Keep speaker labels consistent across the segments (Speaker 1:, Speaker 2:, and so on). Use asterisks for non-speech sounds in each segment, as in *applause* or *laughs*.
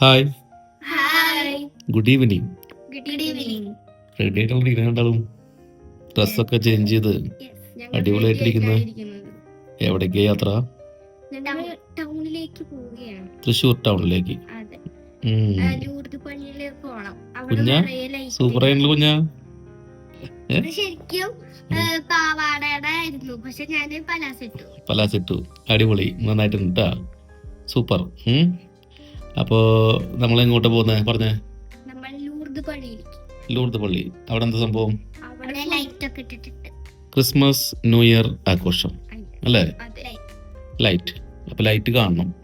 Speaker 1: Hi
Speaker 2: hi
Speaker 1: good evening ready ഇരിക്കണ്ടാളും ഡ്രസ്സൊക്കെ change ചെയ്ത് അടിപൊളിയായിട്ടിരിക്കുന്ന. എവിടേക്ക് യാത്ര? തൃശ്ശൂർ ടൗണിലേക്ക്. കുഞ്ഞാ? സൂപ്പർ ആയിട്ടുള്ള കുഞ്ഞാ?
Speaker 2: ശരിക്കും ആയിരുന്നു പക്ഷെ ഞാൻ പലാസിട്ടു
Speaker 1: പലാസിട്ടു അടിപൊളി. നന്നായിട്ടുണ്ട് സൂപ്പർ. അപ്പോ നമ്മൾ എങ്ങോട്ട് പോകുന്നത് പറഞ്ഞേ.
Speaker 2: നമ്മൾ ലൂർദ് പള്ളിയിലേക്ക്.
Speaker 1: ലൂർദ് പള്ളി. അവിടെ എന്താ സംഭവം? ക്രിസ്മസ് ന്യൂ ഇയർ ആഘോഷം. അല്ലേ? ലൈറ്റ് അപ്പൊ ലൈറ്റ് കാണണം.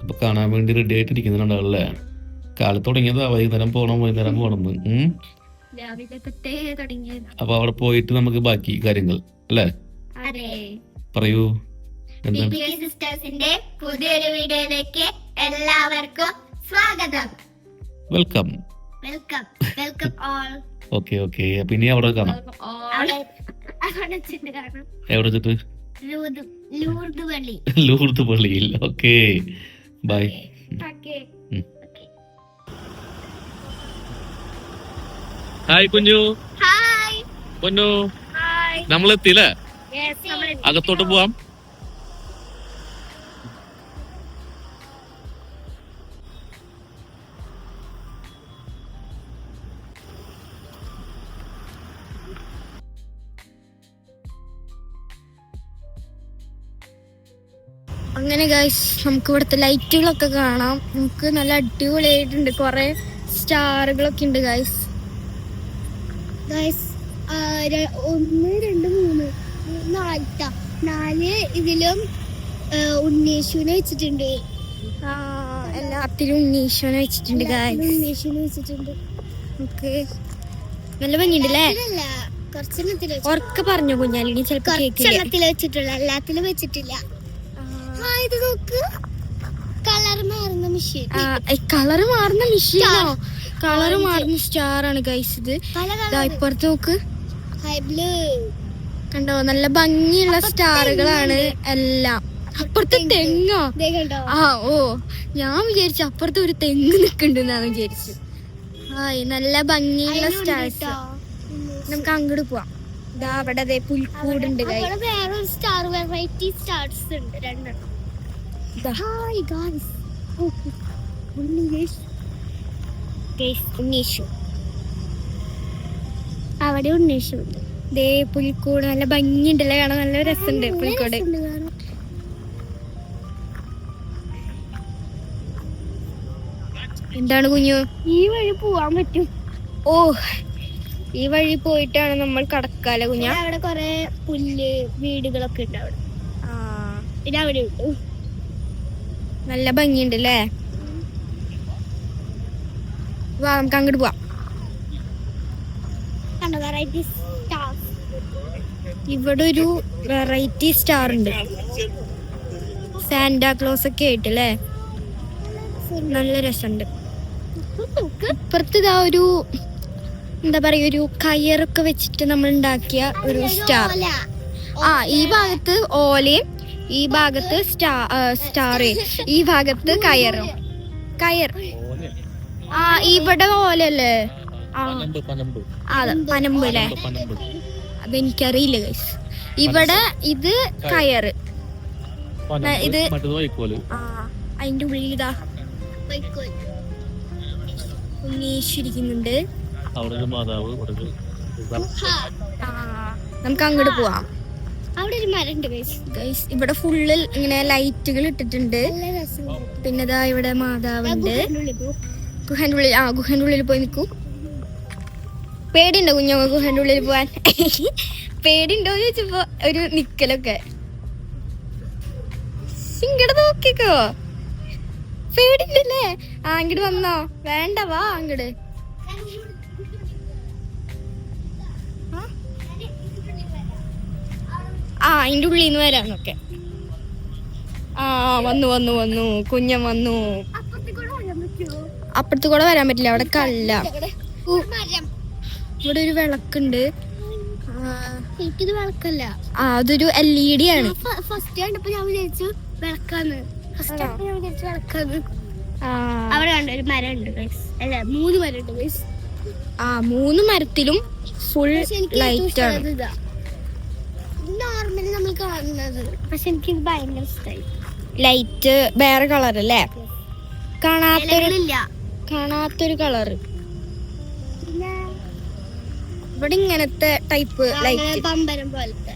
Speaker 2: അപ്പൊ
Speaker 1: കാണാൻ വേണ്ടി റെഡി ആയിട്ടിരിക്കുന്നുണ്ടാവല്ലേ കാലത്ത് തുടങ്ങിയതാ. വൈകുന്നേരം പോകണം വൈകുന്നേരം പോകണം അപ്പൊ അവിടെ പോയിട്ട് നമുക്ക് ബാക്കി കാര്യങ്ങൾ അല്ലേ? പറയൂ.
Speaker 2: സിസ്റ്റേഴ്സിന്റെ പുതിയൊരു വീഡിയോയിലേക്ക് എല്ലാവർക്കും സ്വാഗതം.
Speaker 1: Welcome
Speaker 2: welcome welcome all
Speaker 1: okay okay അപ്പൊ ഇനി അവിടെ കാണാം. എവിടെ വെച്ചിട്ട്?
Speaker 2: ലൂർദ് ലൂർദ് പള്ളി.
Speaker 1: ലൂർദ് പള്ളിയിൽ. Okay bye. ഹായ് കുഞ്ഞു.
Speaker 2: ഹായ്
Speaker 1: പൊന്നു അകത്തോട്ട് പോവാം.
Speaker 2: അങ്ങനെ ഗൈസ് നമുക്ക് ഇവിടുത്തെ ലൈറ്റുകളൊക്കെ കാണാം. നമുക്ക് നല്ല അടിപൊളിയായിട്ടുണ്ട്. കുറെ സ്റ്റാറുകളൊക്കെ ഉണ്ട് ഗൈസ് ഗൈസ് ഒന്ന് രണ്ട് മൂന്ന് നാല് നാല് ഇതിലും ഉണ്ണീഷുവിനെ വെച്ചിട്ടുണ്ട്. എല്ലാത്തിലും ഉണ്ണീഷുവിനെ വെച്ചിട്ടുണ്ട് ഗൈസ് ഉണ്ണീഷുവിനെ വെച്ചിട്ടുണ്ട്. നമുക്ക് നല്ല ഭംഗിയുണ്ടല്ലേ ഉറക്കെ പറഞ്ഞു കുഞ്ഞാലിനി ചിലപ്പോ കേക്കില്ല?
Speaker 3: വെച്ചിട്ടുള്ള. എല്ലാത്തിലും വെച്ചിട്ടില്ല. ഇത് നോക്ക്. കളർ മാറുന്ന മെഷീൻ
Speaker 2: കളർ മാറുന്ന മെഷീനോ കളർ മാറുന്ന സ്റ്റാർ ആണ് ഗൈസ് ഇത്. ഇപ്പുറത്ത് നോക്ക്. കണ്ടോ? നല്ല ഭംഗിയുള്ള സ്റ്റാറുകളാണ് എല്ലാം. അപ്പുറത്തെ തെങ്ങോ. ആ ഓ. ഞാൻ വിചാരിച്ചു അപ്പുറത്ത് ഒരു തെങ്ങ് നിക്കണ്ടെന്നാണ് വിചാരിച്ചു ആയി നല്ല ഭംഗിയുള്ള സ്റ്റാർസ് നമുക്ക് അങ്ങോട്ട് പോവാം. ഇതാ അവിടെ പുൽക്കൂടുണ്ട്
Speaker 3: വേറെ സ്റ്റാർ വെറൈറ്റി സ്റ്റാർസ് ഉണ്ട്. രണ്ടെണ്ണം. ഹായ് ഗായ്സ്
Speaker 2: Guys, ഉണ്ണീഷു
Speaker 3: അവിടെ ഉണ്ണീഷുണ്ട്
Speaker 2: ദേ പുൽക്കൂട് നല്ല ഭംഗിയുണ്ടല്ലേ? കാണാൻ നല്ല രസമുണ്ട് പുൽക്കൂട്. എന്താണ് കുഞ്ഞു?
Speaker 3: ഈ വഴി പോവാൻ പറ്റും.
Speaker 2: ഓ ഈ വഴി പോയിട്ടാണ് നമ്മൾ കടക്കാല കുഞ്ഞ?
Speaker 3: അവിടെ കൊറേ പുല്ല് വീടുകളൊക്കെ ഉണ്ട് അവിടെ. പിന്നെ അവിടെ ഉണ്ട്
Speaker 2: നല്ല ഭംഗിയുണ്ട് അല്ലേ വാ നമുക്ക് അങ്ങോട്ട് പോവാം. ഇവിടെ ഒരു വെറൈറ്റി സ്റ്റാർ ഉണ്ട്. സാന്റാ ക്ലോസ് ഒക്കെ ആയിട്ട് അല്ലേ നല്ല രസമുണ്ട്. ഇപ്പുറത്ത് ഇതാ ഒരു എന്താ പറയാ ഒരു കയറൊക്കെ വെച്ചിട്ട് നമ്മൾ ഉണ്ടാക്കിയ ഒരു സ്റ്റാർ ആ ഈ ഭാഗത്ത് ഓലയും ഈ ഭാഗത്ത് സ്റ്റാ സ്റ്റാറ്. ഈ ഭാഗത്ത് കയറും. കയർ. ആ ഇവിടെ ഓലല്ലേ പനമ്പല്ലേ അതെ പനമ്പ് അല്ലേ? അതെനിക്കറിയില്ല ഗൈസ് ഇവിടെ ഇത് കയറ്. ഇത് ആ അതിന്റെ ഉള്ളിൽ ഇതാ. ഉണ്ണീഷിരിക്കുന്നുണ്ട്
Speaker 1: അവിടെ ഒരു മാതാവ് ഇവിടെ
Speaker 2: ആ നമുക്ക് അങ്ങോട്ട് പോവാം.
Speaker 3: അവിടെ ഒരു മരം ഉണ്ട് ഗൈസ്
Speaker 2: ഇവിടെ ഫുള്ളിൽ ഇങ്ങനെ ലൈറ്റുകൾ ഇട്ടിട്ടുണ്ട്. പിന്നെ ഇതാ ഇവിടെ മാതാവുണ്ട്. ഗുഹന്റെ ഉള്ളിൽ ആ ഗുഹന്റെ ഉള്ളിൽ പോയി നിൽക്കൂ. പേടിയുണ്ടോ കുഞ്ഞമ്മ ഗുഹന്റെ ഉള്ളിൽ പോവാൻ? പേടിയുണ്ടോ എന്ന് ചോദിച്ചപ്പോ ഒരു നിക്കലൊക്കെ. ഇങ്ങോട്ട് നോക്കിക്കോ. പേടിണ്ടല്ലേ ആ ഇങ്ങോട്ട് വന്നോ. വേണ്ട വാ അങ്ങോട്ട് ആ അതിന്റെ ഉള്ളിൽ നിന്ന് വരാന്നൊക്കെ ആ വന്നു വന്നു വന്നു. കുഞ്ഞൻ വന്നു.
Speaker 3: അപ്പുറത്ത് കൂടെ വരാൻ
Speaker 2: പറ്റില്ല. അവിടെ കല്ല.
Speaker 3: ഇവിടെ
Speaker 2: ഒരു വിളക്കുണ്ട്.
Speaker 3: എനിക്കിത് വിളക്കല്ല
Speaker 2: ആ അതൊരു എൽ ഇ ഡി ആണ്.
Speaker 3: ഫസ്റ്റ് കണ്ടപ്പോ ഞാൻ വിചാരിച്ചു വിളക്കാന്ന് ഫസ്റ്റ്
Speaker 2: ആണോ?
Speaker 3: ഞാൻ വിചാരിച്ചു വിളക്കാന്ന്
Speaker 2: ആ
Speaker 3: അവിടെ കണ്ട ഒരു മരം ഉണ്ട് അല്ല മൂന്ന് മരം ഉണ്ട്
Speaker 2: ആ മൂന്ന് മരത്തിലും ഫുൾ ലൈറ്റ് ആണ്.
Speaker 3: നോർമലി നമ്മൾ കാണുന്നത്? പക്ഷെ എനിക്ക് ഇത് ഭയങ്കര ഇഷ്ടമായി
Speaker 2: ലൈറ്റ് വേറെ കളർ അല്ലേ? കാണാത്തൊരു കാണാത്തൊരു കളറ്
Speaker 3: പിന്നെ?
Speaker 2: ഇവിടെ ഇങ്ങനത്തെ ടൈപ്പ് ലൈറ്റ്
Speaker 3: പമ്പരം പോലത്തെ.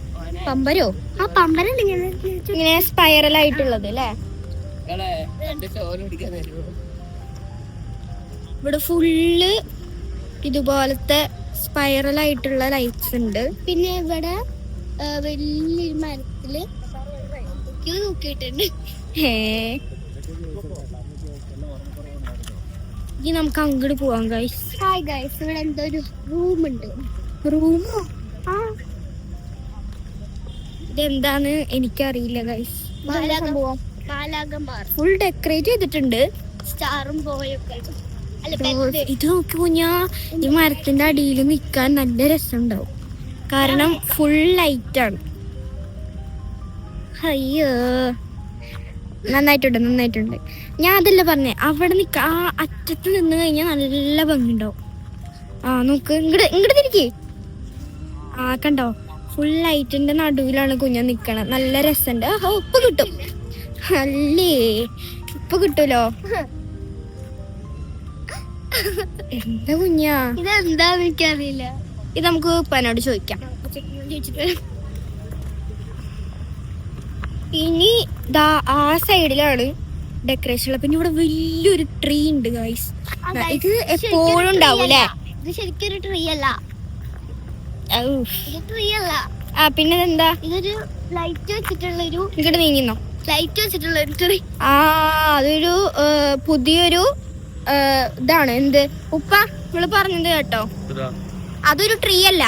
Speaker 2: പമ്പരോ?
Speaker 3: ആ പമ്പരം ഇങ്ങനെ
Speaker 2: സ്പൈറൽ ആയിട്ടുള്ളത് അല്ലേ? ഇവിടെ ഫുള്ള് ഇതുപോലത്തെ സ്പൈറൽ ആയിട്ടുള്ള ലൈറ്റ്സ് ഉണ്ട്.
Speaker 3: പിന്നെ ഇവിടെ വലിയൊരു മരത്തിൽ ക്യൂ നോക്കിയിട്ടുണ്ട്.
Speaker 2: ഹേ. ഇനി നമുക്ക് അങ്ങോട്ട് പോവാം ഗൈസ്
Speaker 3: ഹായ് ഗൈസ് ഇവിടെ എന്തോ ഒരു റൂം ഉണ്ട്.
Speaker 2: റൂമോ
Speaker 3: ആ.
Speaker 2: ഇതെന്താന്ന് എനിക്കറിയില്ല ഗൈസ് ഫുൾ ഡെക്കറേറ്റ് ചെയ്തിട്ടുണ്ട്.
Speaker 3: സ്റ്റാറും ബെഡ്
Speaker 2: ഇത് നോക്കി കുഞ്ഞാ. ഈ മരത്തിന്റെ അടിയിൽ നിൽക്കാൻ നല്ല രസമുണ്ടാവും. കാരണം ഫുൾ ലൈറ്റ് ആണ്. അയ്യോ. നന്നായിട്ടുണ്ട് നന്നായിട്ടുണ്ട്. ഞാൻ അതല്ല പറഞ്ഞേ അവിടെ നിൽക്ക ആ അറ്റത്ത് നിന്ന് കഴിഞ്ഞാൽ നല്ല ഭംഗിണ്ടാവും ആ നോക്ക് ഇങ്ങോട്ട് ഇങ്ങോട്ട് തിരിക്കേ. ആ കണ്ടോ? ഫുൾ ലൈറ്റിന്റെ നടുവിലാണ് കുഞ്ഞ നിക്കണത് നല്ല രസമുണ്ട് ആ ഉപ്പ് കിട്ടും. അല്ലേ? ഉപ്പ് കിട്ടൂലോ? എന്താ കുഞ്ഞാ?
Speaker 3: ഇതെന്താ എനിക്കറിയില്ല.
Speaker 2: ഇത് നമുക്ക് പനോട് ചോദിക്കാം. ഇനി ദാ ആ സൈഡിലാണ് ഡെക്കറേഷൻ ഉള്ളത്. പിന്നെ ഇവിടെ വലിയൊരു ട്രീ ഉണ്ട് ഗൈസ് ഇത് എപ്പോഴും
Speaker 3: ശരിക്കൊരു
Speaker 2: ഉണ്ടാവും അല്ലേ?
Speaker 3: ഇത് ശരിക്കും ഒരു ട്രീ അല്ല. ഇത് ട്രീ അല്ല.
Speaker 2: ആ പിന്നെ എന്താ
Speaker 3: ഇതൊരു ലൈറ്റ് വെച്ചിട്ടുള്ള ഒരു
Speaker 2: ഇങ്ങോട്ട് നീങ്ങുന്നോ?
Speaker 3: ലൈറ്റ് വെച്ചിട്ടുള്ള ഒരു ട്രീ
Speaker 2: ആ അതൊരു പുതിയൊരു ഇതാണ്. എന്ത്? ഉപ്പ നിങ്ങൾ പറഞ്ഞത് കേട്ടോ. അതൊരു ട്രീ അല്ല.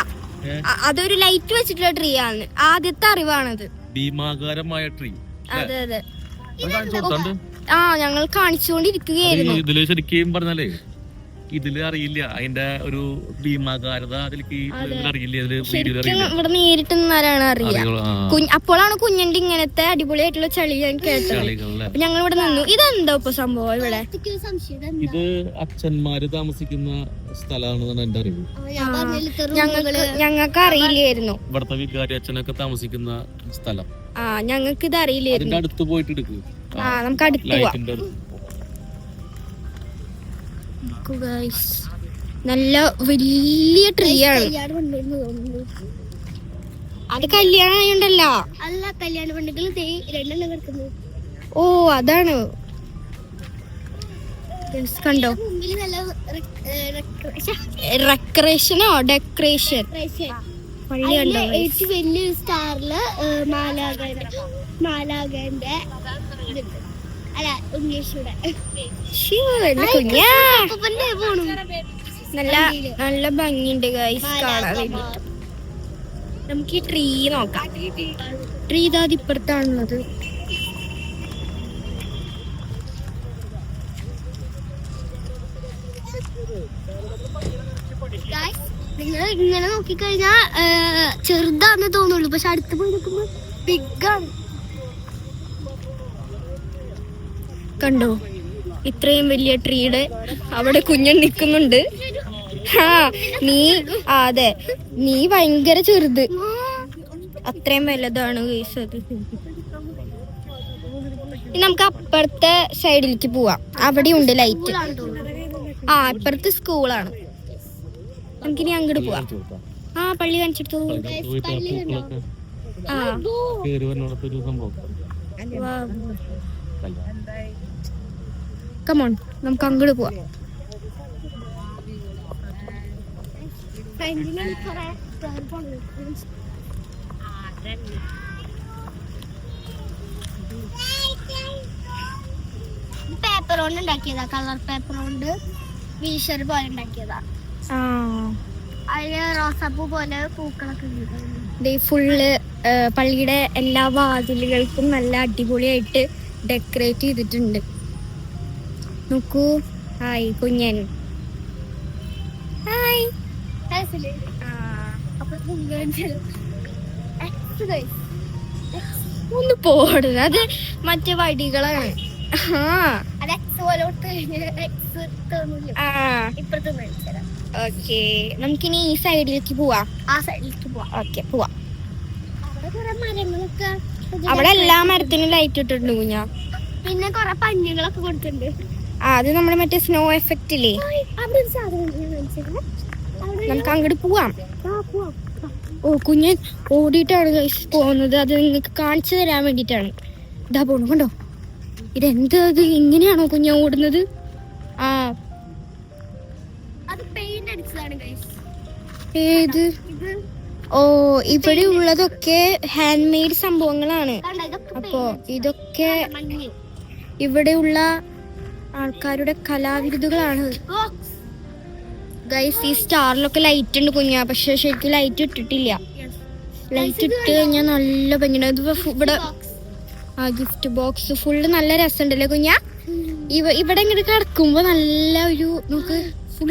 Speaker 2: അതൊരു ലൈറ്റ് വെച്ചിട്ടുള്ള ട്രീ ആണ്. ആദ്യത്തെ അറിവാണത്.
Speaker 1: ഭീമാകാരമായ ട്രീ
Speaker 2: അതെ അതെ. ആ ഞങ്ങൾ കാണിച്ചുകൊണ്ടിരിക്കുകയായിരുന്നു.
Speaker 1: ഇതിൽ ശരിക്കും പറഞ്ഞാലേ ഇതിൽ അറിയില്ല. അതിന്റെ ഒരു ഭീമാകാരത അതിലേക്ക് അറിയില്ല.
Speaker 2: ഇതിൽ നേരിട്ട് അപ്പോഴാണ് കുഞ്ഞിന്റെ ഇങ്ങനത്തെ അടിപൊളിയായിട്ടുള്ള ചളി ഞാൻ കേട്ടത്? ഞങ്ങൾ ഇവിടെ നിന്നു. ഇതെന്താ ഇപ്പൊ സംഭവം ഇവിടെ?
Speaker 1: ഇത് അച്ഛന്മാര് താമസിക്കുന്ന സ്ഥലമാണെന്നാണ് എന്റെ അറിവ്.
Speaker 2: ഞങ്ങൾക്ക് ഞങ്ങൾക്ക് അറിയില്ലായിരുന്നു.
Speaker 1: ഇവിടുത്തെ വികാരി അച്ഛനൊക്കെ താമസിക്കുന്ന സ്ഥലം.
Speaker 2: ആ ഞങ്ങൾക്ക് ഇത് അറിയില്ലായിരുന്നു
Speaker 1: അടുത്ത് പോയിട്ട് എടുക്ക്.
Speaker 2: ആ നമുക്ക് അടുത്ത്. നല്ല വലിയ ട്രീ ആണ്. അത് കല്യാണം ആയണ്ടല്ല
Speaker 3: അല്ല കല്യാണ പെണ്ണുകൾ ദേ രണ്ടെണ്ണം കിടക്കുന്നു.
Speaker 2: ഓ അതാണ്. കണ്ടോ? റെക്കറേഷനോ ഡെക്കറേഷൻ പള്ളി കണ്ടോ guys?
Speaker 3: ഏറ്റവും വലിയ സ്റ്റാറിൽ മാലാകന്റെ മാലാകന്റെ. അല്ല
Speaker 2: കുഞ്ഞാ.
Speaker 3: പോണു.
Speaker 2: നല്ല നല്ല ഭംഗിയുണ്ട് ഗൈസ് കാണാൻ വേണ്ടിട്ട് നമുക്ക് ഈ ട്രീ നോക്കാം. ട്രീ ഇതാ ഇപ്പുറത്താണുള്ളത്.
Speaker 3: നിങ്ങൾ ഇങ്ങനെ നോക്കിക്കഴിഞ്ഞാ ചെറുതാന്ന് തോന്നുള്ളൂ. പക്ഷെ അടുത്ത് പോയി നോക്കുമ്പോ ബിഗ് ആണ്.
Speaker 2: കണ്ടോ? ഇത്രയും വലിയ ട്രീയുടെ അവിടെ കുഞ്ഞൻ നിൽക്കുന്നുണ്ട്. ആ നീ ആ അതെ. നീ ഭയങ്കര ചെറുത്. അത്രയും വലുതാണ് കേസ് അത്. നമുക്ക് അപ്പുറത്തെ സൈഡിലേക്ക് പോവാം. അവിടെ ഉണ്ട് ലൈറ്റ് ആ അപ്പുറത്ത് സ്കൂളാണ്. നമുക്കിനി അങ്ങോട്ട് പോവാം. ആ പള്ളി കാണിച്ചിട്ടു
Speaker 1: പോയിട്ട് ആ പൂക്കളൊക്കെ
Speaker 2: ആ
Speaker 1: കേറി വരുന്നിടത്ത് ഒരു സംഭവം
Speaker 2: കമോൺ നമുക്ക് അങ്ങോട്ട് പോവാം.
Speaker 3: പേപ്പർ കൊണ്ട് ഉണ്ടാക്കിയതാ കളർ പേപ്പർ കൊണ്ട് വീഷർ പോലെ ഉണ്ടാക്കിയതാ. അതിൽ റോസാപ്പൂ പോലെ പൂക്കളൊക്കെ
Speaker 2: ഫുള്ള് പള്ളിയുടെ എല്ലാ വാതിലുകൾക്കും നല്ല അടിപൊളിയായിട്ട് ഡെക്കറേറ്റ് ചെയ്തിട്ടുണ്ട്. നോക്കൂ ഹായ് കുഞ്ഞൻ ഹായ് ഒന്ന് പോടുക അത് മറ്റേ വടികളാണ് ഓക്കെ നമുക്കിനി ഈ സൈഡിലേക്ക് പോവാ
Speaker 3: ആ സൈഡിലേക്ക് പോവാ
Speaker 2: ഓക്കെ പോവാ
Speaker 3: അവിടെ
Speaker 2: എല്ലാ മരത്തിനും ലൈറ്റ് ഇട്ടിട്ടുണ്ട് കുഞ്ഞാ
Speaker 3: പിന്നെ കൊറേ പഞ്ഞുകളൊക്കെ കൊടുത്തിട്ടുണ്ട്
Speaker 2: ആ അത് നമ്മുടെ മറ്റേ സ്നോ എഫക്റ്റ് ഇല്ലേ? നമുക്ക് അങ്ങോട്ട് പോവാം. ഓ കുഞ്ഞൻ ഓടിയിട്ടാണ് പോകുന്നത്. അത് നിങ്ങൾക്ക് കാണിച്ചു തരാൻ വേണ്ടിയിട്ടാണ്. ഇതാ പോണു കണ്ടോ? ഇതെന്താ അത്? ഇങ്ങനെയാണോ കുഞ്ഞ ഓടുന്നത്? ആ. ഏത്? ഓ ഇവിടെ ഉള്ളതൊക്കെ ഹാൻഡ് മെയ്ഡ് സംഭവങ്ങളാണ് അപ്പോ ഇതൊക്കെ ഇവിടെയുള്ള ആൾക്കാരുടെ
Speaker 3: കലാവിരുദുകളാണ്.
Speaker 2: ഗൈസ് ഈ സ്റ്റാറിലൊക്കെ ലൈറ്റ് ഉണ്ട് കുഞ്ഞാ. പക്ഷെ ശരിക്കും ലൈറ്റ് ഇട്ടിട്ടില്ല. ലൈറ്റ് ഇട്ട് കഴിഞ്ഞാൽ നല്ല ഭംഗിയുണ്ട്. ഇത് ഇവിടെ ആ ഗിഫ്റ്റ് ബോക്സ് ഫുള്ള് നല്ല രസമുണ്ടല്ലേ കുഞ്ഞാ? ഇവ ഇവിടെ ഇങ്ങോട്ട് കിടക്കുമ്പോ നല്ല ഒരു നമുക്ക് ഫുൾ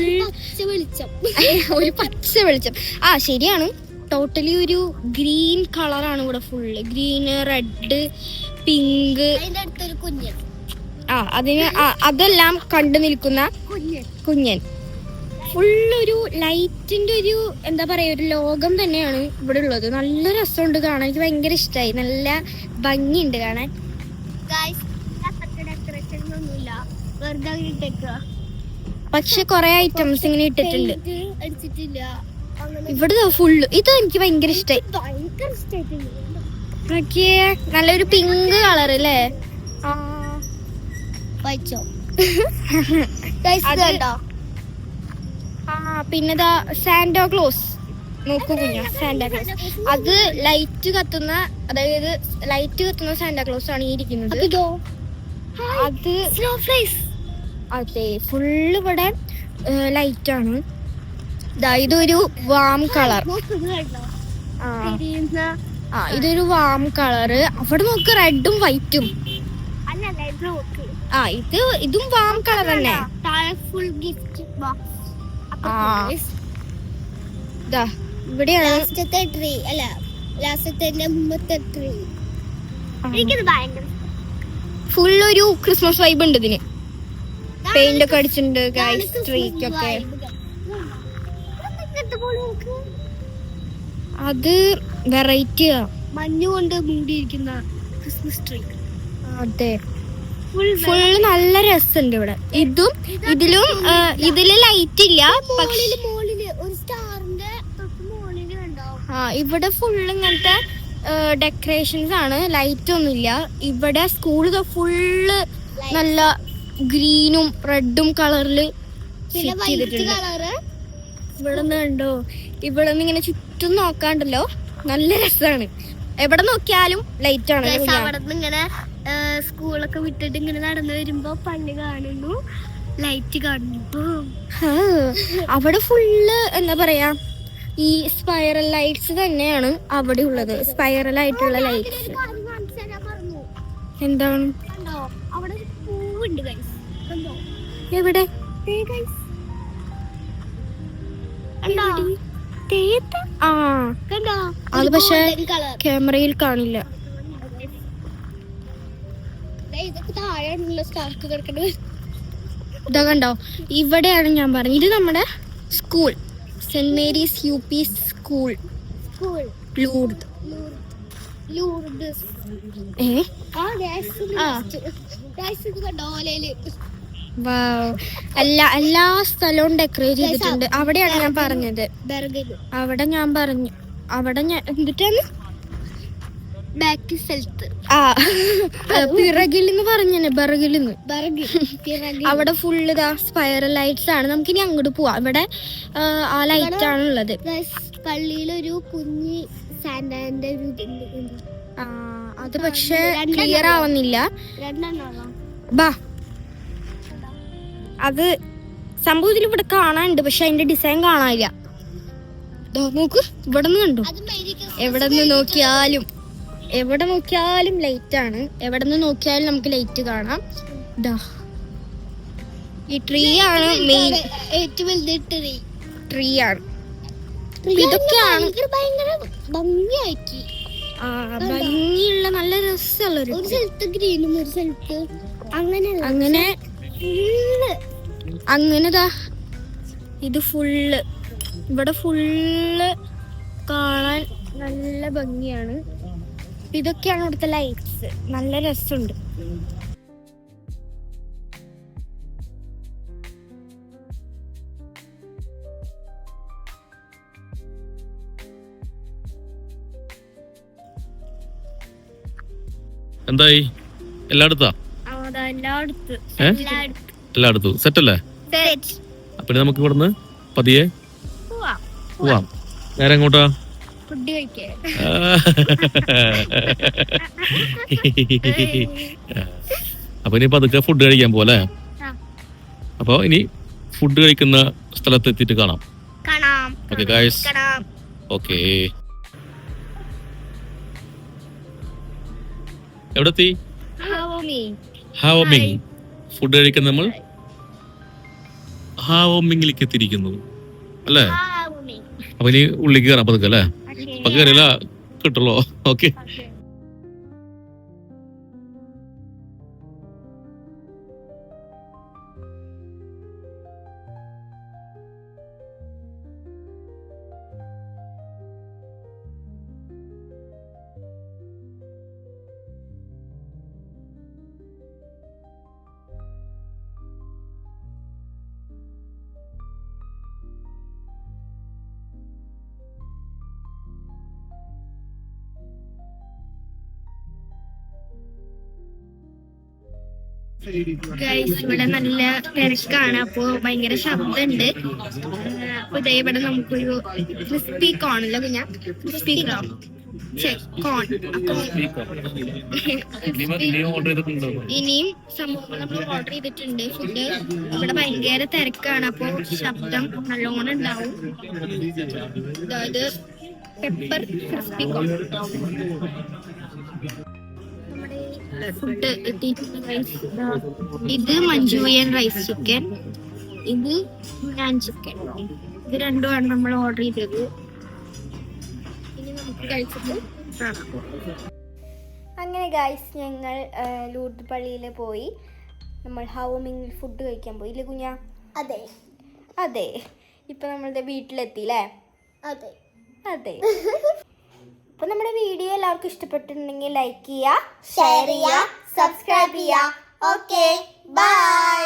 Speaker 3: വെളിച്ചം. *laughs*
Speaker 2: ഒരു പച്ച വെളിച്ചം. ആ ശരിയാണ്. ടോട്ടലി ഒരു ഗ്രീൻ കളറാണ് ഇവിടെ ഫുള്ള് ഗ്രീന് റെഡ് പിങ്ക്
Speaker 3: കുഞ്ഞൻ
Speaker 2: ആ അതിന് അതെല്ലാം കണ്ടു നിൽക്കുന്ന
Speaker 3: കുഞ്ഞൻ.
Speaker 2: കുഞ്ഞൻ. ഫുള്ളൊരു ലൈറ്റിന്റെ ഒരു എന്താ പറയാ ഒരു ലോകം തന്നെയാണ് ഇവിടെ ഉള്ളത്. നല്ല രസമുണ്ട് കാണാൻ. എനിക്ക് ഭയങ്കര ഇഷ്ടമായി നല്ല ഭംഗിയുണ്ട് കാണാൻ.
Speaker 3: ഗൈസ് ഡെക്കറേഷൻ ഒന്നുമില്ല. വെറുതെ ഇട്ടേക്കുക
Speaker 2: പക്ഷെ കൊറേ ഐറ്റംസ് ഇങ്ങനെ ഇട്ടിട്ടുണ്ട്. ഇവിടെ ഫുള്ള് ഇത് എനിക്ക് ഭയങ്കര ഇഷ്ടമായി
Speaker 3: ഭയങ്കര ഇഷ്ടമായിട്ടുണ്ട്
Speaker 2: നോക്കിയേ നല്ലൊരു പിങ്ക് കളർ അല്ലേ? ആ
Speaker 3: വായിച്ചോ *laughs* കണ്ടോ?
Speaker 2: ആ പിന്നെ സാന്റോ ക്ലോസ് നോക്കൂ കുഞ്ഞ സാന്റാ ക്ലോസ് അത് ലൈറ്റ് കത്തുന്ന അതായത് ലൈറ്റ് കത്തുന്ന സാന്റാ ക്ലോസ് ആണ് ഈ ഇരിക്കുന്നത്. അത്
Speaker 3: സ്നോ ഫ്ലേസ്
Speaker 2: അതെ ഫുള്ള് ഇവിടെ ലൈറ്റ് ആണ്. ഇതൊരു വാം കളർ ആ. ഇതൊരു വാം കളർ അവിടെ നോക്ക് റെഡും വൈറ്റും
Speaker 3: അല്ല
Speaker 2: ആ ഇത് ഇതും വാം കളർ തന്നെ.
Speaker 3: ഫുൾ ഗിഫ്റ്റ് ബോക്സ്
Speaker 2: ഇവിടെയാണ്
Speaker 3: ലാസ്റ്റത്തെ ട്രീ അല്ല ലാസ്റ്റത്തെ മുമ്പത്തെ ട്രീ എനിക്കത് ഭയങ്കര
Speaker 2: ഫുൾ ഒരു ക്രിസ്മസ് വൈബ് ഉണ്ട് ഇതിന്. പെയിന്റ് ഒക്കെ അടിച്ചിട്ടുണ്ട് ഗൈസ് ട്രീക്കൊക്കെ അത് വെറൈറ്റിയാ
Speaker 3: മഞ്ഞുകൊണ്ട് മൂടിയിരിക്കുന്ന ക്രിസ്മസ് ട്രീ
Speaker 2: അതെ. ഫുള്ള് നല്ല രസമുണ്ട് ഇവിടെ. ഇതും ഇതിലും ഇതിൽ ലൈറ്റ് ഇല്ല പക്ഷെ ആ ഇവിടെ ഫുള്ള് ഇങ്ങനത്തെ ഡെക്കറേഷൻസ് ആണ്. ലൈറ്റ് ഒന്നുമില്ല. ഇവിടെ സ്കൂൾ ഫുള്ള് നല്ല ഗ്രീനും റെഡും
Speaker 3: കളറിൽ
Speaker 2: ഇവിടെ കണ്ടോ? ഇവിടെ നിന്ന് ഇങ്ങനെ ചുറ്റും നോക്കാണ്ടല്ലോ. നല്ല രസമാണ് എവിടെ നോക്കിയാലും ലൈറ്റ് ആണ്.
Speaker 3: ഇങ്ങനെ സ്കൂളൊക്കെ വിട്ടിട്ട് ഇങ്ങനെ നടന്നു വരുമ്പോ പള്ളി കാണുന്നു. ലൈറ്റ് കാണുന്നു.
Speaker 2: അവിടെ ഫുള്ള് എന്താ പറയാ ഈ സ്പൈറൽ ലൈറ്റ്സ് തന്നെയാണ് അവിടെ ഉള്ളത്. സ്പൈറൽ ആയിട്ടുള്ള ലൈറ്റ്സ് എന്താണ്? എവിടെ? ആ. അത് പക്ഷെ ക്യാമറയിൽ കാണില്ല.
Speaker 3: ഇതൊക്കെ താഴെയുള്ള സ്റ്റാർക്ക്
Speaker 2: കണ്ടോ? ഇവിടെയാണ് ഞാൻ പറഞ്ഞത്. ഇത് നമ്മുടെ school saint Mary's U P school Lourdes ഏ?
Speaker 3: ആ കണ്ടോ?
Speaker 2: എല്ലാ എല്ലാ സ്ഥലവും ഡെക്കറേറ്റ് ചെയ്തിട്ടുണ്ട്. അവിടെയാണ് ഞാൻ പറഞ്ഞത്. അവിടെ ഞാൻ പറഞ്ഞു. അവിടെ ഞാൻ എന്നിട്ടാണ്
Speaker 3: ബാക്ക് സ്ഥലത്ത്
Speaker 2: ആ പിറകിൽ നിന്ന് പറഞ്ഞു ബറകിൽ നിന്ന് അവിടെ ഫുള്ള് ഇതാ സ്പൈറൽ ലൈറ്റ്സ് ആണ്. നമുക്ക് ഇനി അങ്ങോട്ട് പോവാം. ഇവിടെ ആ, ലൈറ്റ് ആണുള്ളത്.
Speaker 3: പള്ളിയിലൊരു കുഞ്ഞി സാന്റാന്റെ
Speaker 2: അത് പക്ഷെ ക്ലിയർ ആവുന്നില്ല. ബാ. അത് സംഭവത്തിൽ ഇവിടെ കാണാനുണ്ട് പക്ഷെ അതിന്റെ ഡിസൈൻ കാണാനില്ല. നോക്ക് ഇവിടെ നിന്ന് കണ്ടു എവിടെ നിന്ന് നോക്കിയാലും. എവിടെ നോക്കിയാലും ലൈറ്റ് ആണ്. എവിടെ നിന്ന് നോക്കിയാലും നമുക്ക് ലൈറ്റ് കാണാം. ഈ ട്രീ ആണ് മെയിൻ
Speaker 3: ഏറ്റവും വലുത് ട്രീ
Speaker 2: ട്രീ ആണ്. ഇതൊക്കെയാണ്
Speaker 3: ഭയങ്കര ഭംഗിയാക്കി
Speaker 2: ആ, ഭംഗിയുള്ള നല്ല രസമുള്ള ഒരു
Speaker 3: സ്ഥലത്ത് ഗ്രീനും ഒരു സ്ഥലത്ത് അങ്ങനെ
Speaker 2: അങ്ങനെ അങ്ങനെതാ ഇത് ഫുള്ള് ഇവിടെ ഫുള്ള് കാണാൻ നല്ല ഭംഗിയാണ്. ഇതൊക്കെയാണ് ഇവിടുത്തെ ലൈറ്റ്സ് നല്ല രസമുണ്ട്.
Speaker 1: എന്തായി? എല്ലായിടത്താ?
Speaker 2: എല്ലായിടത്തും.
Speaker 1: സെറ്റ് അല്ലേ ഇനി നമുക്ക് ഇവിടുന്ന് പതിയെ പോവാം. നേരെ എങ്ങോട്ടാ?
Speaker 2: ഫുഡ് കഴിക്കാൻ *laughs*
Speaker 1: അപ്പൊ ഇനി പതുക്കെ ഫുഡ് കഴിക്കാൻ പോലെ. അപ്പൊ ഇനി ഫുഡ് കഴിക്കുന്ന സ്ഥലത്ത് എത്തിയിട്ട് കാണാം. ഓക്കെ ഗായ്സ് ഓക്കെ എവിടെ എത്തി ഹാവോമിങ് ഫുഡ് കഴിക്കാൻ നമ്മൾ ഹാവോമിങ്ങിലേക്ക് എത്തിയിരിക്കുന്നു. അല്ലേ? അപ്പൊ ഇനി ഉള്ളിലേക്ക് കാണാം പതുക്കെ അല്ലേ? അപ്പൊ കയറിയില്ല കിട്ടുള്ളൂ ഓക്കെ
Speaker 2: ഇവിടെ നല്ല തിരക്കാണ്. അപ്പോ ഭയങ്കര ശബ്ദമുണ്ട് അപ്പൊ ഇതേ ഇവിടെ നമുക്കൊരു ക്രിസ്പി കോൺ അല്ല കുഞ്ഞ? ക്രിസ്പി കോൺ കോൺ ഇനിയും സംഭവം നമ്മൾ ഓർഡർ ചെയ്തിട്ടുണ്ട്. ഫുഡ് ഇവിടെ ഭയങ്കര തിരക്കാണ്. അപ്പൊ ശബ്ദം നല്ലോണം ഉണ്ടാവും. അതായത് പെപ്പർ ക്രിസ്പി കോൺ ഫുഡ് ഇത്. മഞ്ചൂരിയൻ റൈസ് ചിക്കൻ ഇത് ഞാൻ ചിക്കൻ ഇത് രണ്ടുമാണ് നമ്മൾ ഓർഡർ ചെയ്തത്. ഇനി നമുക്ക് കഴിച്ചിട്ട്
Speaker 3: അങ്ങനെ ഗായ്സ് ഞങ്ങൾ ലൂർദ് പള്ളിയിൽ പോയി. നമ്മൾ ഹൗമിങ്ങിൽ ഫുഡ് കഴിക്കാൻ പോയി. ഇല്ലേ കുഞ്ഞ? അതെ. അതെ. ഇപ്പം നമ്മളുടെ വീട്ടിലെത്തി അല്ലേ അതെ. അതെ. *laughs* അപ്പൊ നമ്മുടെ വീഡിയോ എല്ലാവർക്കും ഇഷ്ടപ്പെട്ടിട്ടുണ്ടെങ്കിൽ ലൈക്ക് ചെയ്യുക ഷെയർ ചെയ്യുക സബ്സ്ക്രൈബ് ചെയ്യുക. Okay bye